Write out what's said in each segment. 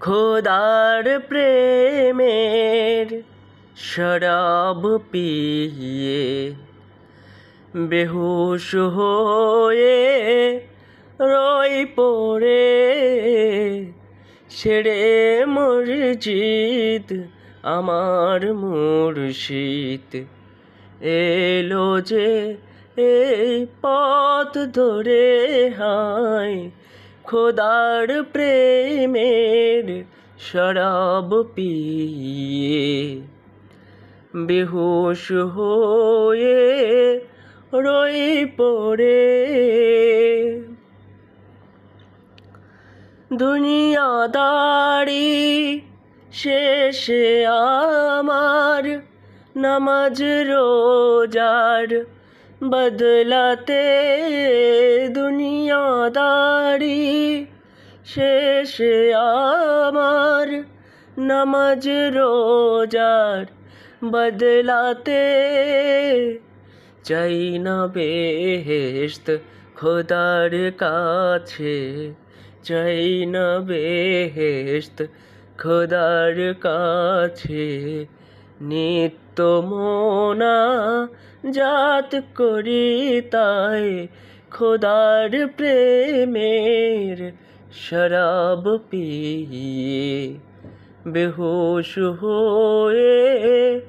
খোদার প্রেমের শরাব পিয়ে বেহুশ হয়ে রই পড়ে, ছেড়ে মসজিদ আমার মুর্শিদ। এলো যে এই পথ ধরে হায় খোদার প্রেমের শরাব পিয়ে। বেহুশ হয়ে রই পড়ে। দুনিয়াদারি শেষে আমার নামাজ রোজার বদলাতে দুনিয়াদারি শেষে আমার নামাজ রোজার বদলাতে চাই না বেহেস্ত খোদার কাছে চাই না বেহেস্ত খোদার কাছে নিত্য মোনা জাত করি তাই খোদার প্রেমের শরাব পিয়ে বেহুশ হয়ে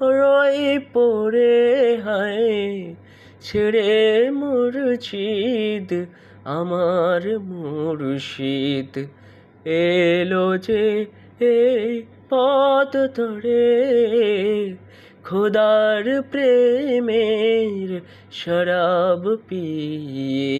রই পড়ে হায়, ছেড়ে মুর্শিদ আমার মুর্শিদ। এলো যে এই পথ ধরে খোদার প্রেমের শরাব পিয়ে।